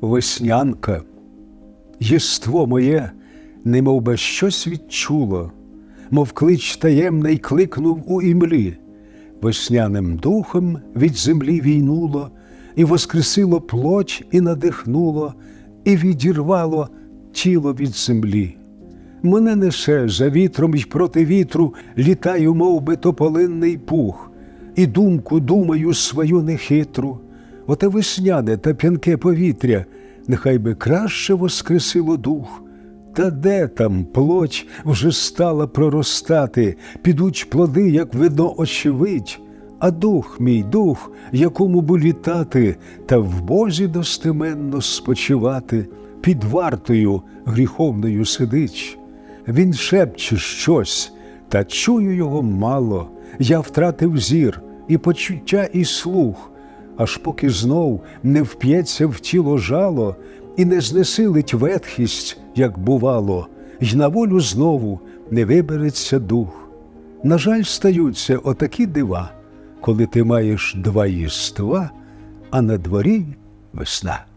веснянка. Єство моє, немов би щось відчуло, мов клич таємний кликнув у імлі, весняним духом від землі війнуло, і воскресило плоть, і надихнуло, і відірвало тіло від землі. Мене несе за вітром й проти вітру, літаю, мов би тополинний пух, і думку думаю свою нехитру. Оте весняне та п'янке повітря, нехай би краще воскресило дух. Та де там плоть вже стала проростати, підуть плоди, як видно, очевидь, а дух мій дух, якому б літати, та в Бозі достеменно спочивати, під вартою гріховною сидить. Він шепче щось, та чую його мало. Я втратив зір і почуття, і слух, аж поки знов не вп'ється в тіло жало і не знесилить ветхість, як бувало, й на волю знову не вибереться дух. На жаль, стаються отакі дива, коли ти маєш два єства, а на дворі весна.